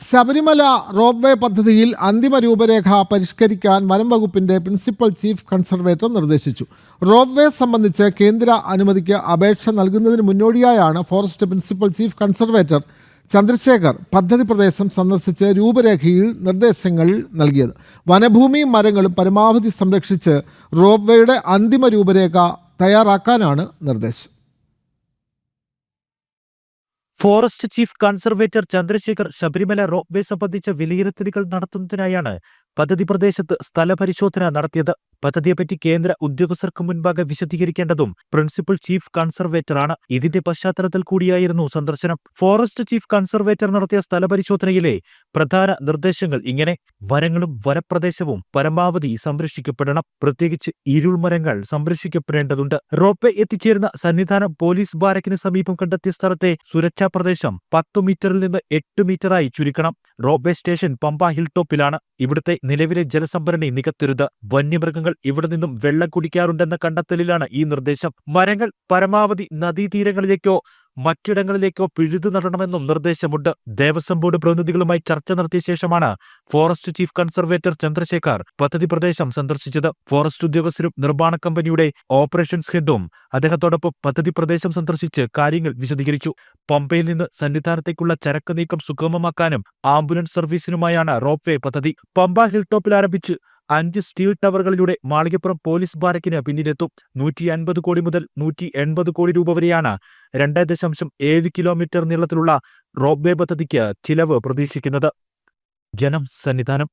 Sabarimala rope വേ പദ്ധതിയിൽ അന്തിമ രൂപരേഖ പരിഷ്കരിക്കാൻ വനം വകുപ്പിന്റെ പ്രിൻസിപ്പൽ ചീഫ് കൺസർവേറ്റർ നിർദ്ദേശിച്ചു. റോപ്പ് വേ സംബന്ധിച്ച് കേന്ദ്ര അനുമതിക്ക് അപേക്ഷ നൽകുന്നതിന് മുന്നോടിയായാണ് forest principal chief conservator Chandrashekhar പദ്ധതി പ്രദേശം സന്ദർശിച്ച് രൂപരേഖയിൽ നിർദ്ദേശങ്ങൾ നൽകിയത്. വനഭൂമിയും മരങ്ങളും പരമാവധി സംരക്ഷിച്ച് റോപ്പ് വേയുടെ അന്തിമ രൂപരേഖ തയ്യാറാക്കാനാണ് നിർദ്ദേശം. Forest chief conservator Chandrashekhar Sabarimala rope way സംബന്ധിച്ച വിലയിരുത്തലുകൾ നടത്തുന്നതിനായാണ് പദ്ധതി പ്രദേശത്ത് സ്ഥലപരിശോധന നടത്തിയത്. പദ്ധതിയെപ്പറ്റി കേന്ദ്ര ഉദ്യോഗസ്ഥർക്ക് മുൻപാകെ വിശദീകരിക്കേണ്ടതും പ്രിൻസിപ്പൽ ചീഫ് കൺസർവേറ്ററാണ്. ഇതിന്റെ പശ്ചാത്തലത്തിൽ കൂടിയായിരുന്നു സന്ദർശനം. ഫോറസ്റ്റ് ചീഫ് കൺസർവേറ്റർ നടത്തിയ സ്ഥലപരിശോധനയിലെ പ്രധാന നിർദ്ദേശങ്ങൾ ഇങ്ങനെ. വനങ്ങളും വനപ്രദേശവും പരമാവധി സംരക്ഷിക്കപ്പെടണം. പ്രത്യേകിച്ച് ഇരുൾമരങ്ങൾ സംരക്ഷിക്കപ്പെടേണ്ടതുണ്ട്. റോപ്പ് എത്തിച്ചേരുന്ന സന്നിധാനം പോലീസ് ബാരക്കിന് സമീപം കണ്ടെത്തിയ സ്ഥലത്തെ സുരക്ഷാ പ്രദേശം പത്തു മീറ്ററിൽ നിന്ന് എട്ട് മീറ്ററായി ചുരുക്കണം. റോപ്പ് സ്റ്റേഷൻ പമ്പ ഹിൽ ടോപ്പിലാണ്. ഇവിടുത്തെ നിലവിലെ ജലസംഭരണി നികത്തരുത്. വന്യമൃഗങ്ങൾ ഇവിടെ നിന്നും വെള്ളം കുടിക്കാറുണ്ടെന്ന കണ്ടെത്തലിലാണ് ഈ നിർദ്ദേശം. മരങ്ങൾ പരമാവധി നദീതീരങ്ങളിലേക്കോ മറ്റിടങ്ങളിലേക്കോ പിഴുതു നടണമെന്നും നിർദ്ദേശമുണ്ട്. ദേവസ്വം ബോർഡ് പ്രതിനിധികളുമായി ചർച്ച നടത്തിയ ശേഷമാണ് ഫോറസ്റ്റ് ചീഫ് കൺസർവേറ്റർ ചന്ദ്രശേഖർ പദ്ധതി പ്രദേശം സന്ദർശിച്ചത്. ഫോറസ്റ്റ് ഉദ്യോഗസ്ഥരും നിർമ്മാണ കമ്പനിയുടെ ഓപ്പറേഷൻസ് ഹെഡും അദ്ദേഹത്തോടൊപ്പം പദ്ധതി പ്രദേശം സന്ദർശിച്ച് കാര്യങ്ങൾ വിശദീകരിച്ചു. പമ്പയിൽ നിന്ന് സന്നിധാനത്തേക്കുള്ള ചരക്ക് നീക്കം സുഗമമാക്കാനും ആംബുലൻസ് സർവീസിനുമായാണ് റോപ്പ് വേ പദ്ധതി. പമ്പ ഹിൽ ടോപ്പിൽ ആരംഭിച്ച് അഞ്ച് സ്റ്റീൽ ടവറുകളിലൂടെ മാളികപ്പുറം പോലീസ് ബാരക്കിന് പിന്നിലെത്തും. നൂറ്റി അൻപത് കോടി മുതൽ നൂറ്റി എൺപത് കോടി രൂപ വരെയാണ് രണ്ട് ദശാംശം ഏഴ് കിലോമീറ്റർ നീളത്തിലുള്ള റോപ്പ് വേ പദ്ധതിക്ക് ചിലവ് പ്രതീക്ഷിക്കുന്നത്. ജനം സന്നിധാനം.